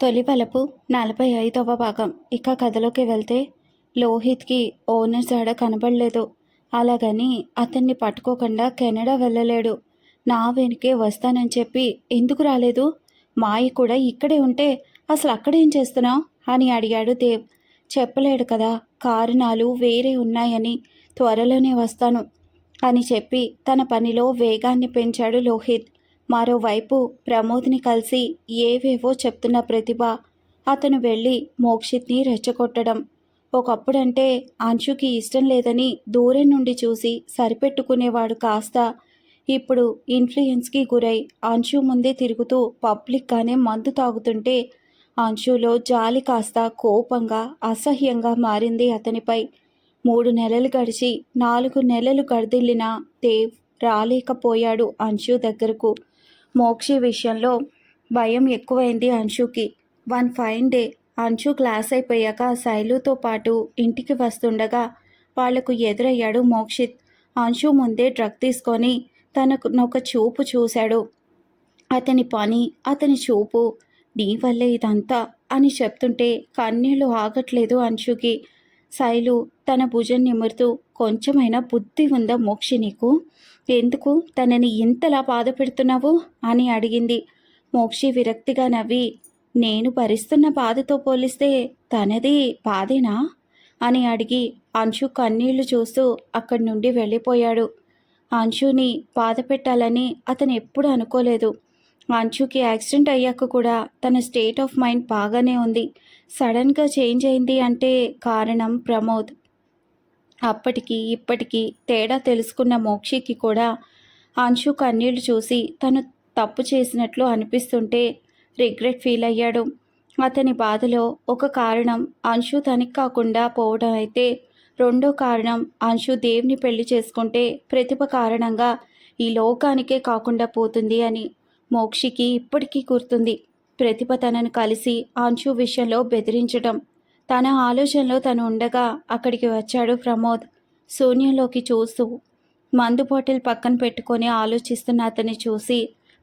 తొలి వలపు నలభై ఐదవ భాగం. ఇక కథలోకి వెళ్తే లోహిత్కి ఓనర్ జాడ కనబడలేదు. అలాగని అతన్ని పట్టుకోకుండా కెనడా వెళ్ళలేడు. నా వెనుకే వస్తానని చెప్పి ఎందుకు రాలేదు? మాయ కూడా ఇక్కడే ఉంటే అసలు అక్కడేం చేస్తున్నావు? అని అడిగాడు దేవ్. చెప్పలేడు కదా కారణాలు వేరే ఉన్నాయని త్వరలోనే వస్తాను అని చెప్పి తన పనిలో వేగాన్ని పెంచాడు లోహిత్. మరోవైపు ప్రమోద్ని కలిసి ఏవేవో చెప్తున్న ప్రతిభ. అతను వెళ్ళి మోక్షిత్ని రెచ్చగొట్టడం. ఒకప్పుడంటే అంశుకి ఇష్టం లేదని దూరం నుండి చూసి సరిపెట్టుకునేవాడు కాస్త. ఇప్పుడు ఇన్ఫ్లుయెన్స్కి గురై అంశు ముందే తిరుగుతూ పబ్లిక్గానే మందు తాగుతుంటే అంశులో జాలి కాస్త కోపంగా అసహ్యంగా మారింది అతనిపై. మూడు నెలలు గడిచి నాలుగు నెలలు గడిదిల్లిన దేవ్ రాలేకపోయాడు అంశు దగ్గరకు. మోక్షి విషయంలో భయం ఎక్కువైంది అంశుకి. One fine day. Anshu class అయిపోయాక శైలుతో పాటు ఇంటికి వస్తుండగా వాళ్ళకు ఎదురయ్యాడు మోక్షిత్. అంశు ముందే డ్రగ్ తీసుకొని తనకు చూపు చూశాడు. అతని పని అతని చూపు. నీ వల్లే ఇదంతా అని చెప్తుంటే కన్నీళ్ళు ఆగట్లేదు అంశుకి. శైలు తన భుజం నిమురుతూ కొంచెమైనా బుద్ధి ఉందా మోక్షి నీకు? ఎందుకు? తనని ఇంతలా బాధ పెడుతున్నావు? అని అడిగింది. మోక్షి విరక్తిగా నవ్వి నేను భరిస్తున్న బాధతో పోలిస్తే తనది బాధేనా? అని అడిగి అంశు కన్నీళ్ళు చూస్తూ అక్కడి నుండి వెళ్ళిపోయాడు. అంశుని బాధ పెట్టాలని అతను ఎప్పుడు అనుకోలేదు. అంశుకి యాక్సిడెంట్ అయ్యాక కూడా తన స్టేట్ ఆఫ్ మైండ్ బాగానే ఉంది. సడన్గా చేంజ్ అయింది అంటే కారణం ప్రమోద్. అప్పటికి ఇప్పటికీ తేడా తెలుసుకున్న మోక్షికి కూడా అంశు కన్నీళ్ళు చూసి తను తప్పు చేసినట్లు అనిపిస్తుంటే రిగ్రెట్ ఫీల్ అయ్యాడు. అతని బాధలో ఒక కారణం అంశు తనకి కాకుండా పోవడం అయితే రెండో కారణం అంశు దేవుని పెళ్ళి చేసుకుంటే ప్రతిభ కారణంగా ఈ లోకానికే కాకుండా పోతుంది అని మోక్షికి ఇప్పటికీ గుర్తుంది. ప్రతిభ తనను కలిసి అంశు విషయంలో బెదిరించడం తన ఆలోచనలో తను ఉండగా అక్కడికి వచ్చాడు ప్రమోద్. శూన్యంలోకి చూస్తూ మందు బాటిల్ పక్కన పెట్టుకొని ఆలోచిస్తున్న అతన్ని చూసి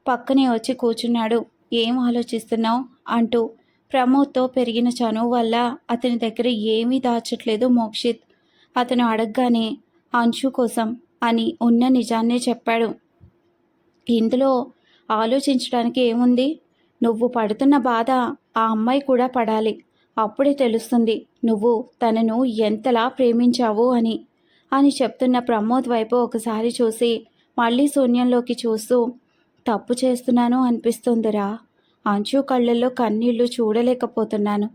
పక్కనే వచ్చి కూర్చున్నాడు. ఏం ఆలోచిస్తున్నావు? అంటూ ప్రమోద్తో పెరిగిన చనువు వల్ల అతని దగ్గర ఏమీ దాచట్లేదు మోక్షిత్. అతను అడగగానే అంశు కోసం అని ఉన్న నిజాన్నే చెప్పాడు. ఇందులో ఆలోచించడానికి ఏముంది? నువ్వు పడుతున్న బాధ ఆ అమ్మాయి కూడా పడాలి. అప్పుడే తెలుస్తుంది నువ్వు తనను ఎంతలా ప్రేమించావు అని. అని చెప్తున్న ప్రమోద్ వైపు ఒకసారి చూసి మళ్ళీ శూన్యంలోకి చూస్తూ తప్పు చేస్తున్నాను అనిపిస్తుందిరా. అంచు కళ్ళల్లో కన్నీళ్ళు చూడలేకపోతున్నాను.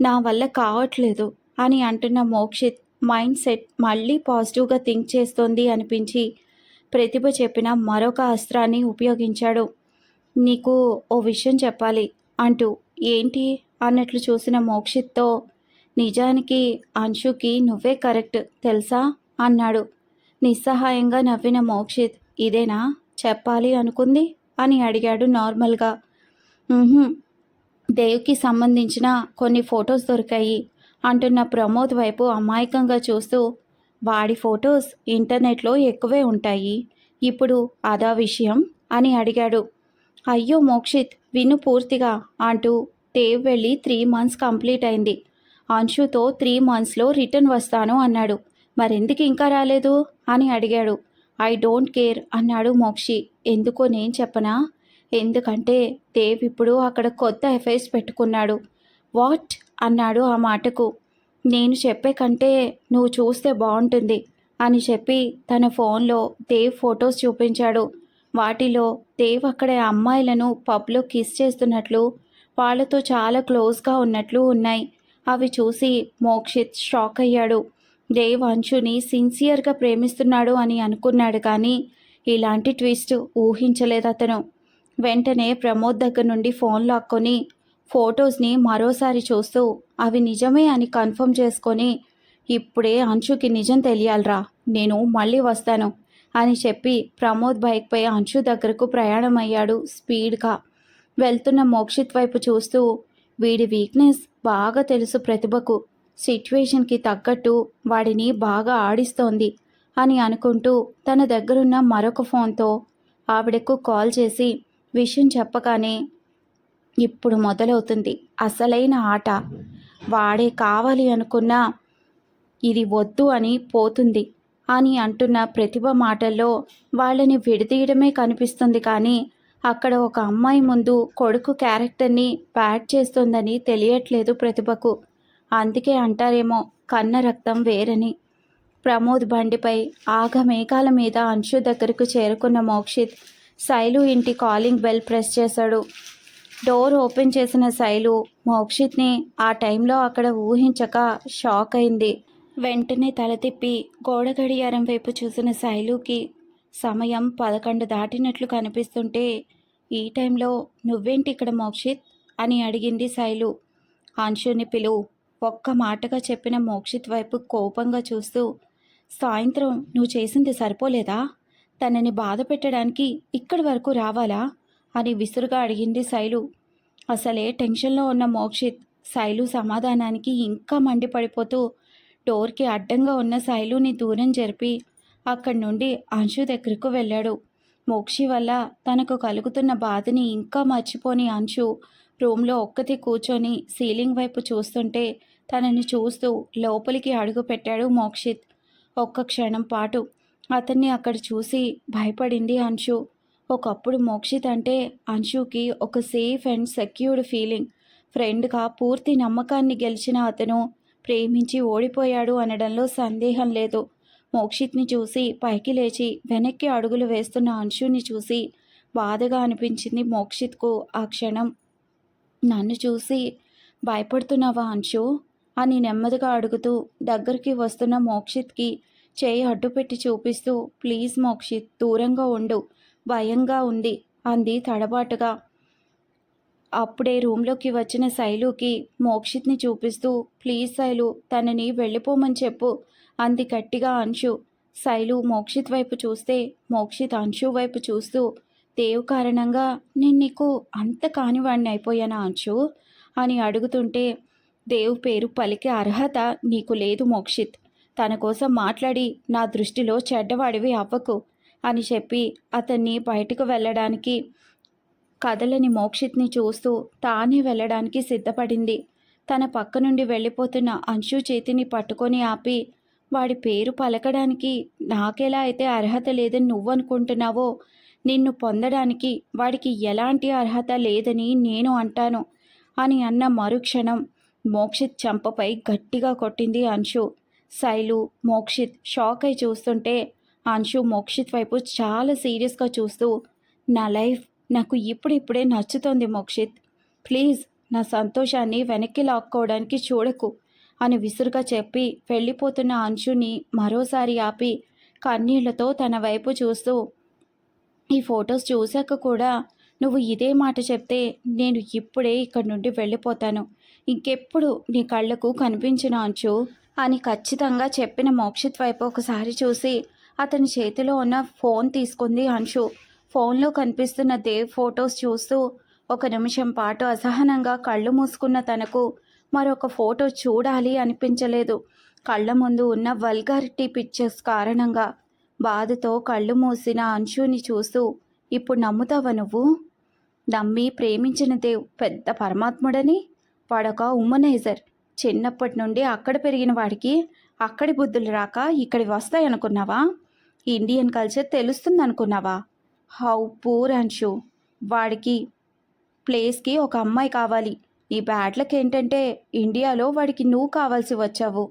నా వల్ల కావట్లేదు అని అంటున్న మోక్షిత్ మైండ్ సెట్ మళ్ళీ పాజిటివ్గా థింక్ చేస్తోంది అనిపించి ప్రతిభ చెప్పిన మరొక అస్త్రాన్ని ఉపయోగించాడు. నీకు ఓ విషయం చెప్పాలి. అంటూ ఏంటి అన్నట్లు చూసిన మోక్షిత్తో నిజానికి అంశుకి నువ్వే కరెక్ట్ తెలుసా అన్నాడు. నిస్సహాయంగా నవ్విన మోక్షిత్ ఇదేనా చెప్పాలి అనుకుంది అని అడిగాడు నార్మల్గా. దేవ్కి సంబంధించిన కొన్ని ఫొటోస్ దొరికాయి అంటున్న ప్రమోద్ వైపు అమాయకంగా చూస్తూ వాడి ఫొటోస్ ఇంటర్నెట్లో ఎక్కువే ఉంటాయి. ఇప్పుడు అదా విషయం? అని అడిగాడు. అయ్యో మోక్షిత్ విను పూర్తిగా అంటూ దేవ్ వెళ్ళి త్రీ మంత్స్ కంప్లీట్ అయింది. అంశుతో త్రీ మంత్స్లో రిటర్న్ వస్తాను అన్నాడు. మరెందుకు ఇంకా రాలేదు? అని అడిగాడు. ఐ డోంట్ కేర్ అన్నాడు మోక్షి. ఎందుకో నేను చెప్పనా? ఎందుకంటే దేవ్ ఇప్పుడు అక్కడ కొత్త ఎఫ్ఐస్ పెట్టుకున్నాడు. వాట్? అన్నాడు ఆ మాటకు. నేను చెప్పే కంటే నువ్వు చూస్తే బాగుంటుంది అని చెప్పి తన ఫోన్లో దేవ్ ఫొటోస్ చూపించాడు. వాటిలో దేవ్ అక్కడ అమ్మాయిలను పబ్లో కిస్ చేస్తున్నట్లు వాళ్ళతో చాలా క్లోజ్గా ఉన్నట్లు ఉన్నాయి. అవి చూసి మోక్షిత్ షాక్ అయ్యాడు. దేవ్ అంశుని సిన్సియర్గా ప్రేమిస్తున్నాడు అని అనుకున్నాడు కానీ ఇలాంటి ట్విస్ట్ ఊహించలేదు అతను. వెంటనే ప్రమోద్ దగ్గర నుండి ఫోన్ లాక్కొని ఫొటోస్ని మరోసారి చూస్తూ అవి నిజమే అని కన్ఫర్మ్ చేసుకొని ఇప్పుడే అంశుకి నిజం తెలియాలరా నేను మళ్ళీ వస్తాను అని చెప్పి ప్రమోద్ బైక్పై అంశు దగ్గరకు ప్రయాణమయ్యాడు స్పీడ్గా. వెళ్తున్న మోక్షిత్ వైపు చూస్తూ వీడి వీక్నెస్ బాగా తెలుసు ప్రతిభకు సిట్యువేషన్కి తగ్గట్టు వాడిని బాగా ఆడిస్తోంది అని అనుకుంటూ తన దగ్గరున్న మరొక ఫోన్తో ఆవిడకు కాల్ చేసి విషయం చెప్పగానే ఇప్పుడు మొదలవుతుంది. అసలైన ఆట. వాడే కావాలి అనుకున్నా ఇది వద్దు అని పోతుంది అని అంటున్న ప్రతిభ మాటల్లో వాళ్ళని విడదీయడమే కనిపిస్తుంది కానీ అక్కడ ఒక అమ్మాయి ముందు కొడుకు క్యారెక్టర్ని బ్యాడ్ చేస్తుందని తెలియట్లేదు ప్రతిభకు. అందుకే అంటారేమో కన్న రక్తం వేరని. ప్రమోద్ బండిపై ఆగమేఘాల మీద అంశు దగ్గరకు చేరుకున్న మోక్షిత్ శైలు ఇంటి కాలింగ్ బెల్ ప్రెస్ చేశాడు. డోర్ ఓపెన్ చేసిన శైలు మోక్షిత్ని ఆ టైంలో అక్కడ ఊహించక షాక్ అయింది. వెంటనే తల తిప్పి గోడ గడియారం వైపు చూసిన శైలుకి సమయం పదకొండు దాటినట్లు కనిపిస్తుంటే ఈ టైంలో నువ్వేంటి ఇక్కడ మోక్షిత్? అని అడిగింది శైలు. అంశుని పిలువు ఒక్క మాటగా చెప్పిన మోక్షిత్ వైపు కోపంగా చూస్తూ సాయంత్రం నువ్వు చేసింది సరిపోలేదా? తనని బాధ పెట్టడానికి ఇక్కడి వరకు రావాలా? అని విసురుగా అడిగింది శైలు. అసలే టెన్షన్లో ఉన్న మోక్షిత్ శైలు సమాధానానికి ఇంకా మండిపడిపోతూ డోర్కి అడ్డంగా ఉన్న శైలుని దూరం జరిపి అక్కడి నుండి అంశు దగ్గరకు వెళ్ళాడు. మోక్షి వల్ల తనకు కలుగుతున్న బాధని ఇంకా మర్చిపోని అంశు రూమ్లో ఒక్కతి కూర్చొని సీలింగ్ వైపు చూస్తుంటే తనని చూస్తూ లోపలికి అడుగు పెట్టాడు మోక్షిత్. ఒక్క క్షణం పాటు అతన్ని అక్కడ చూసి భయపడింది అంశు. ఒకప్పుడు మోక్షిత్ అంటే అంశుకి ఒక సేఫ్ అండ్ సెక్యూర్డ్ ఫీలింగ్ ఫ్రెండ్గా పూర్తి నమ్మకాన్ని గెలిచిన అతను ప్రేమించి ఓడిపోయాడు అనడంలో సందేహం లేదు. మోక్షిత్ని చూసి పైకి లేచి వెనక్కి అడుగులు వేస్తున్న అంశుని చూసి బాధగా అనిపించింది మోక్షిత్కు ఆ క్షణం. నన్ను చూసి భయపడుతున్నావా అంశు? అని నెమ్మదిగా అడుగుతూ దగ్గరికి వస్తున్న మోక్షిత్కి చేయి అడ్డుపెట్టి చూపిస్తూ ప్లీజ్ మోక్షిత్ దూరంగా ఉండు. భయంగా ఉంది అంది తడబాటుగా. అప్పుడే రూమ్లోకి వచ్చిన శైలుకి మోక్షిత్ని చూపిస్తూ ప్లీజ్ శైలు తనని వెళ్ళిపోమని చెప్పు అంది గట్టిగా అంశు. శైలు మోక్షిత్ వైపు చూస్తే మోక్షిత్ అంశు వైపు చూస్తూ దేవు కారణంగా నేను నీకు అంత కానివాడిని అయిపోయానా అంశు? అని అడుగుతుంటే దేవు పేరు పలికే అర్హత నీకు లేదు మోక్షిత్. తన కోసం మాట్లాడి నా దృష్టిలో చెడ్డవాడివి అవ్వకు. అని చెప్పి అతన్ని బయటకు వెళ్ళడానికి కదలని మోక్షిత్ని చూస్తూ తానే వెళ్ళడానికి సిద్ధపడింది. తన పక్క నుండి వెళ్ళిపోతున్న అంశు చేతిని పట్టుకొని ఆపి వాడి పేరు పలకడానికి నాకెలా అయితే అర్హత లేదని నువ్వనుకుంటున్నావో నిన్ను పొందడానికి వాడికి ఎలాంటి అర్హత లేదని నేను అంటాను అని అన్న మరుక్షణం మోక్షిత్ చంపపై గట్టిగా కొట్టింది అంశు. శైలు మోక్షిత్ షాక్ అయి చూస్తుంటే అంశు మోక్షిత్ వైపు చాలా సీరియస్గా చూస్తూ నా లైఫ్ నాకు ఇప్పుడిప్పుడే నచ్చుతోంది మోక్షిత్. ప్లీజ్ నా సంతోషాన్ని వెనక్కి లాక్కోవడానికి చూడకు అని విసురుగా చెప్పి వెళ్ళిపోతున్న అంశుని మరోసారి ఆపి కన్నీళ్ళతో తన వైపు చూస్తూ ఈ ఫొటోస్ చూశాక కూడా నువ్వు ఇదే మాట చెప్తే నేను ఇప్పుడే ఇక్కడి నుండి వెళ్ళిపోతాను. ఇంకెప్పుడు నీ కళ్ళకు కనిపించిన అంచు అని ఖచ్చితంగా చెప్పిన మోక్షిత్ వైపు ఒకసారి చూసి అతని చేతిలో ఉన్న ఫోన్ తీసుకుంది అంశు ఫోన్లో కనిపిస్తున్న దేవ్ ఫొటోస్ చూస్తూ ఒక నిమిషం పాటు అసహనంగా కళ్ళు మూసుకున్న తనకు మరొక ఫోటో చూడాలి అనిపించలేదు. కళ్ళ ముందు ఉన్న వల్గారిటీ పిక్చర్స్ కారణంగా బాధతో కళ్ళు మూసిన అంశుని చూస్తూ ఇప్పుడు నమ్ముతావా నువ్వు? నమ్మి ప్రేమించిన దేవ్ పెద్ద పరమాత్ముడని? వాడొక ఉమ్మనైజర్. చిన్నప్పటి నుండి అక్కడ పెరిగిన వాడికి అక్కడి బుద్ధులు రాక ఇక్కడి వస్తాయనుకున్నావా ఇండియన్ కల్చర్ తెలుస్తుంది అనుకున్నావా హౌ పూర్ అంశు వాడికి ప్లేస్కి ఒక అమ్మాయి కావాలి. నీ బ్యాడ్లకి ఏంటంటే ఇండియాలో వాడికి నువ్వు కావాల్సి వచ్చావు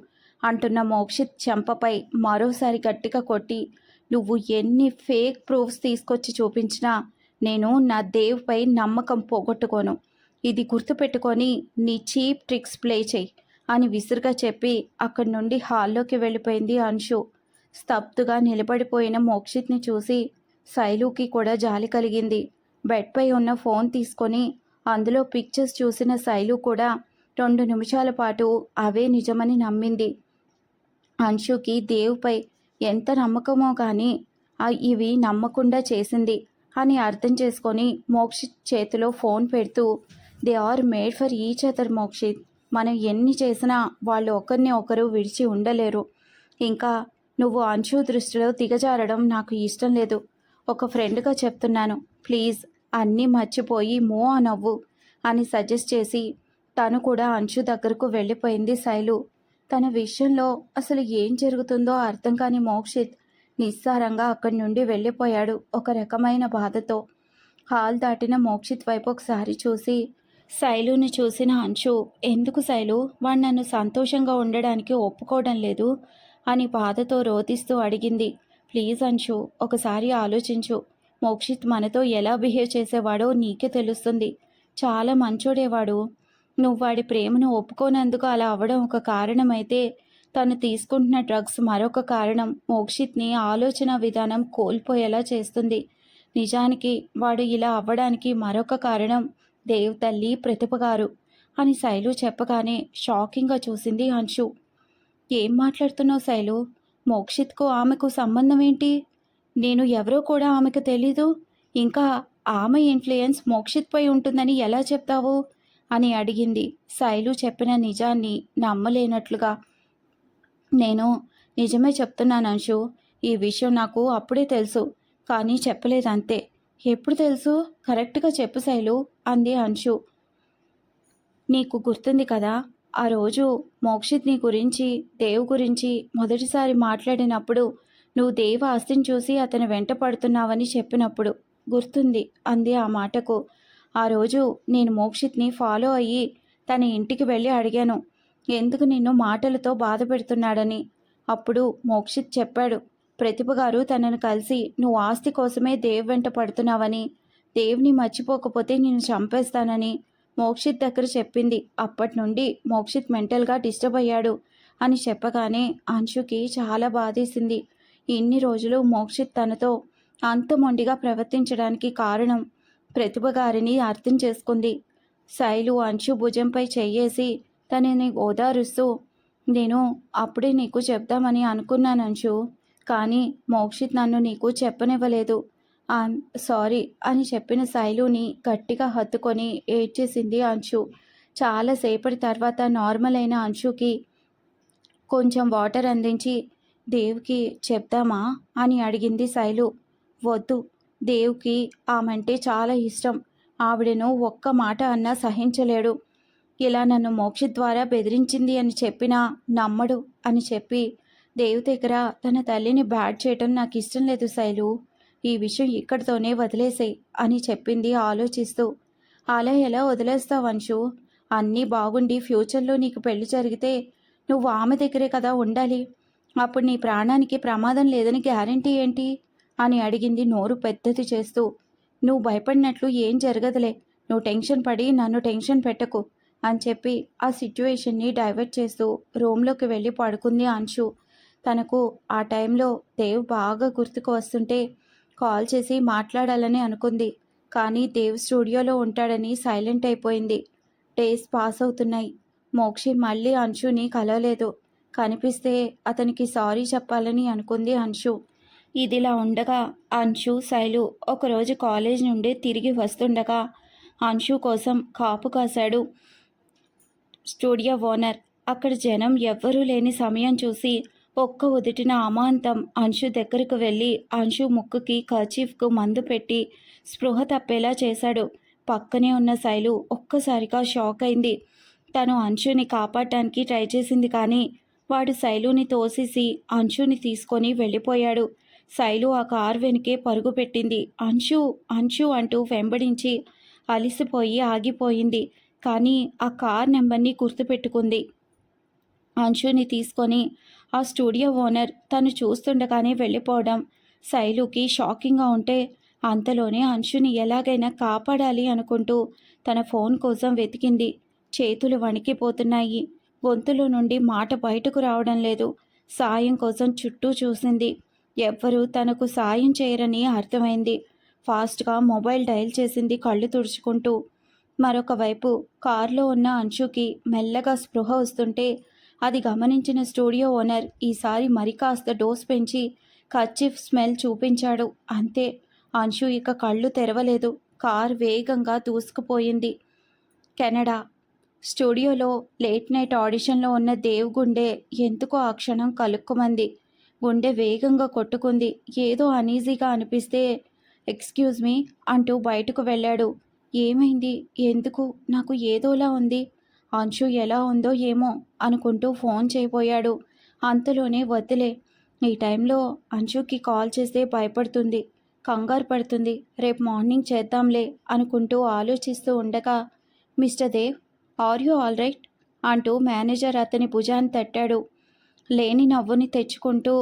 అంటున్న మోక్షిత్ చెంపపై మరోసారి గట్టిగా కొట్టి నువ్వు ఎన్ని ఫేక్ ప్రూఫ్స్ తీసుకొచ్చి చూపించినా నేను నా దేవుపై నమ్మకం పోగొట్టుకోను. ఇది గుర్తుపెట్టుకొని నీ చీప్ ట్రిక్స్ ప్లే చేయి. అని విసురుగా చెప్పి అక్కడి నుండి హాల్లోకి వెళ్ళిపోయింది అంశు. స్తబ్దుగా నిలబడిపోయిన మోక్షిత్ని చూసి శైలుకి కూడా జాలి కలిగింది. బెడ్పై ఉన్న ఫోన్ తీసుకొని అందులో పిక్చర్స్ చూసిన శైలు కూడా రెండు నిమిషాల పాటు అవే నిజమని నమ్మింది. అంశుకి దేవుపై ఎంత నమ్మకమో కానీ ఇవి నమ్మకుండా చేసింది అని అర్థం చేసుకొని మోక్షిత్ చేతిలో ఫోన్ పెడుతూ they are made for each other Mokshith. మనం ఎన్ని చేసినా వాళ్ళు ఒకరిని ఒకరు విడిచి ఉండలేరు. ఇంకా నువ్వు అంశు దృష్టిలో దిగజారడం నాకు ఇష్టం లేదు. ఒక ఫ్రెండ్గా చెప్తున్నాను ప్లీజ్ అన్నీ మర్చిపోయి మో అనవ్వు అని సజెస్ట్ చేసి తను కూడా అంశు దగ్గరకు వెళ్ళిపోయింది శైలు. తన విషయంలో అసలు ఏం జరుగుతుందో అర్థం కాని మోక్షిత్ నిస్సారంగా అక్కడి నుండి వెళ్ళిపోయాడు ఒక రకమైన బాధతో. హాల్ దాటిన మోక్షిత్ వైపు ఒకసారి చూసి శైలుని చూసిన అంశు ఎందుకు శైలు? వాడు నన్ను సంతోషంగా ఉండడానికి ఒప్పుకోవడం లేదు అని బాధతో రోధిస్తూ అడిగింది. ప్లీజ్ అంశు ఒకసారి ఆలోచించు. మోక్షిత్ మనతో ఎలా బిహేవ్ చేసేవాడో నీకే తెలుస్తుంది. చాలా మంచోడేవాడు. నువ్వు వాడి ప్రేమను ఒప్పుకోనందుకు అలా అవ్వడం ఒక కారణమైతే తను తీసుకుంటున్న డ్రగ్స్ మరొక కారణం. మోక్షిత్ని ఆలోచన విధానం కోల్పోయేలా చేస్తుంది. నిజానికి వాడు ఇలా అవ్వడానికి మరొక కారణం. దేవ్ తల్లి ప్రతిభ గారు అని శైలు చెప్పగానే షాకింగ్గా చూసింది అంశు. ఏం మాట్లాడుతున్నావు శైలు? మోక్షిత్కు ఆమెకు సంబంధం ఏంటి నేను ఎవరో కూడా ఆమెకు తెలీదు. ఇంకా ఆమె ఇన్ఫ్లుయెన్స్ మోక్షిత్పై ఉంటుందని ఎలా చెప్తావు? అని అడిగింది. శైలు చెప్పిన నిజాన్ని నమ్మలేనట్లుగా. నేను నిజమే చెప్తున్నాను అంశు. ఈ విషయం నాకు అప్పుడే తెలుసు. కానీ చెప్పలేదు అంతే ఎప్పుడు తెలుసు? కరెక్ట్గా చెప్పు శైలు అంది అంశు. నీకు గుర్తుంది కదా ఆ రోజు మోక్షిత్ నీ గురించి దేవ్ గురించి మొదటిసారి మాట్లాడినప్పుడు నువ్వు దేవ ఆస్తిని చూసి అతను వెంట పడుతున్నావని చెప్పినప్పుడు గుర్తుంది అంది ఆ మాటకు. ఆ రోజు నేను మోక్షిత్ని ఫాలో అయ్యి తన ఇంటికి వెళ్ళి అడిగాను ఎందుకు నిన్ను మాటలతో బాధ పెడుతున్నాడని? అప్పుడు మోక్షిత్ చెప్పాడు ప్రతిభ గారు తనను కలిసి నువ్వు ఆస్తి కోసమే దేవ్ వెంట పడుతున్నావని దేవ్ని మర్చిపోకపోతే నేను చంపేస్తానని మోక్షిత్ దగ్గర చెప్పింది. అప్పటి నుండి మోక్షిత్ మెంటల్గా డిస్టర్బ్ అయ్యాడు అని చెప్పగానే అంశుకి చాలా బాధేసింది. ఇన్ని రోజులు మోక్షిత్ తనతో అంత మొండిగా ప్రవర్తించడానికి కారణం ప్రతిభ గారిని అర్థం చేసుకుంది. శైలు అంశు భుజంపై చెయ్యేసి తనని ఓదారుస్తూ నేను అప్పుడే నీకు చెప్దామని అనుకున్నాను అంశు. కానీ మోక్షిత్ నన్ను నీకు చెప్పనివ్వలేదు. ఐమ్ సారీ అని చెప్పిన శైలుని గట్టిగా హత్తుకొని ఏడ్చేసింది అంశు. చాలాసేపటి తర్వాత నార్మల్ అయిన అంశుకి కొంచెం వాటర్ అందించి దేవ్కి చెప్దామా? అని అడిగింది శైలు. వద్దు దేవ్కి ఆమంటే చాలా ఇష్టం. ఆవిడను ఒక్క మాట అన్నా సహించలేడు. ఇలా నన్ను మోక్ష ద్వారా బెదిరించింది అని చెప్పినా నమ్మడు అని చెప్పి దేవు దగ్గర తన తల్లిని బ్యాడ్ చేయటం నాకు ఇష్టం లేదు శైలు. ఈ విషయం ఇక్కడితోనే వదిలేసేయ్ అని చెప్పింది ఆలోచిస్తూ. అలా ఎలా వదిలేస్తావు అంశు అన్నీ బాగుండి ఫ్యూచర్లో నీకు పెళ్ళి జరిగితే నువ్వు ఆమె దగ్గరే కదా ఉండాలి. అప్పుడు నీ ప్రాణానికి ప్రమాదం లేదని గ్యారంటీ ఏంటి? అని అడిగింది నోరు పెద్దది చేస్తూ. నువ్వు భయపడినట్లు ఏం జరగదులే. నువ్వు టెన్షన్ పడి నన్ను టెన్షన్ పెట్టకు అని చెప్పి ఆ సిచ్యువేషన్ని డైవర్ట్ చేస్తూ రూమ్లోకి వెళ్ళి పడుకుంది అంశు. తనకు ఆ టైంలో దేవ్ బాగా గుర్తుకు వస్తుంటే కాల్ చేసి మాట్లాడాలని అనుకుంది. కానీ దేవ్ స్టూడియోలో ఉంటాడని సైలెంట్ అయిపోయింది. డేస్ పాస్ అవుతున్నాయి. మోక్షి మళ్ళీ అంశుని కలవలేదు. కనిపిస్తే అతనికి సారీ చెప్పాలని అనుకుంది అంశు. ఇదిలా ఉండగా అంశు శైలు ఒకరోజు కాలేజ్ నుండి తిరిగి వస్తుండగా అంశు కోసం కాపు కాశాడు స్టూడియో ఓనర్. అక్కడ జనం ఎవ్వరూ లేని సమయం చూసి ఒక్క ఉదిటిన అమాంతం అంశు దగ్గరకు వెళ్ళి అంశు ముక్కుకి కర్చీఫ్కు మందు పెట్టి స్పృహ తప్పేలా చేశాడు. పక్కనే ఉన్న శైలు ఒక్కసారిగా షాక్ అయింది. తను అంశుని కాపాడటానికి ట్రై చేసింది కానీ వాడు శైలుని తోసేసి అంశుని తీసుకొని వెళ్ళిపోయాడు. శైలు ఆ కార్ వెనుకే పరుగు పెట్టింది. అంశు అంశు అంటూ వెంబడించి అలిసిపోయి ఆగిపోయింది కానీ ఆ కార్ నెంబర్ని గుర్తుపెట్టుకుంది. అంశుని తీసుకొని ఆ స్టూడియో ఓనర్ తను చూస్తుండగానే వెళ్ళిపోవడం. శైలుకి షాకింగ్గా ఉంటే అంతలోనే అంశుని ఎలాగైనా కాపాడాలి అనుకుంటూ తన ఫోన్ కోసం వెతికింది. చేతులు వణికిపోతున్నాయి. గొంతులో నుండి మాట బయటకు రావడం లేదు. సాయం కోసం చుట్టూ చూసింది. ఎవ్వరూ తనకు సాయం చేయరని అర్థమైంది. ఫాస్ట్గా మొబైల్ డయల్ చేసింది కళ్ళు తుడుచుకుంటూ. మరొకవైపు కారులో ఉన్న అంశుకి మెల్లగా స్పృహ వస్తుంటే అది గమనించిన స్టూడియో ఓనర్ ఈసారి మరి కాస్త డోస్ పెంచి కచ్చిఫ్ స్మెల్ చూపించాడు. అంతే అంశు ఇక కళ్ళు తెరవలేదు. కార్ వేగంగా దూసుకుపోయింది. కెనడా. స్టూడియోలో లేట్ నైట్ ఆడిషన్లో ఉన్న దేవ్ గుండె ఎందుకో ఆ క్షణం కలుక్కుమంది. గుండె వేగంగా కొట్టుకుంది. ఏదో అనీజీగా అనిపిస్తే ఎక్స్క్యూజ్ మీ అంటూ బయటకు వెళ్ళాడు. ఏమైంది? ఎందుకు? నాకు ఏదోలా ఉంది. అంశు ఎలా ఉందో ఏమో అనుకుంటూ ఫోన్ చేయబోయాడు. అంతలోనే వద్దులే ఈ టైంలో అంశుకి కాల్ చేస్తే భయపడుతుంది కంగారు పడుతుంది. రేపు మార్నింగ్ చేద్దాంలే అనుకుంటూ ఆలోచిస్తూ ఉండగా mister Dev are you all right? అంటూ మేనేజర్ అతని భుజాన్ని తట్టాడు. లేని నవ్వుని తెచ్చుకుంటూ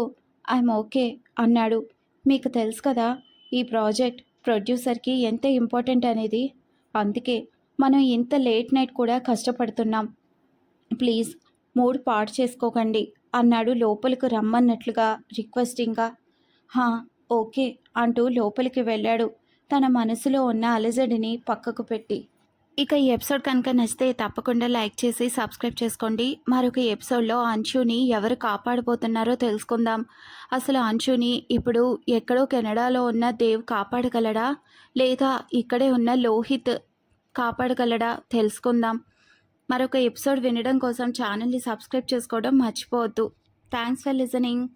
ఐఎమ్ ఓకే అన్నాడు. మీకు తెలుసు కదా ఈ ప్రాజెక్ట్ ప్రొడ్యూసర్కి ఎంత ఇంపార్టెంట్ అనేది? అందుకే మనం ఇంత లేట్ నైట్ కూడా కష్టపడుతున్నాం. ప్లీజ్ మూడ్ పాడు చేసుకోకండి అన్నాడు లోపలికి రమ్మన్నట్లుగా రిక్వెస్టింగ్గా. హా ఓకే అంటూ లోపలికి వెళ్ళాడు. తన మనసులో ఉన్న అలజడిని పక్కకు పెట్టి. ఇక ఈ ఎపిసోడ్ కనుక నచ్చితే తప్పకుండా లైక్ చేసి సబ్స్క్రైబ్ చేసుకోండి. మరొక ఎపిసోడ్లో అంశుని ఎవరు కాపాడబోతున్నారో తెలుసుకుందాం. అసలు అంశుని ఇప్పుడు ఎక్కడో కెనడాలో ఉన్న దేవ్ కాపాడగలడా? లేదా ఇక్కడే ఉన్న లోహిత్ కాపాడగలడా? తెలుసుకుందాం. మరొక ఎపిసోడ్ వినడం కోసం ఛానల్ని సబ్స్క్రైబ్ చేసుకోవడం మర్చిపోవద్దు. Thanks for listening.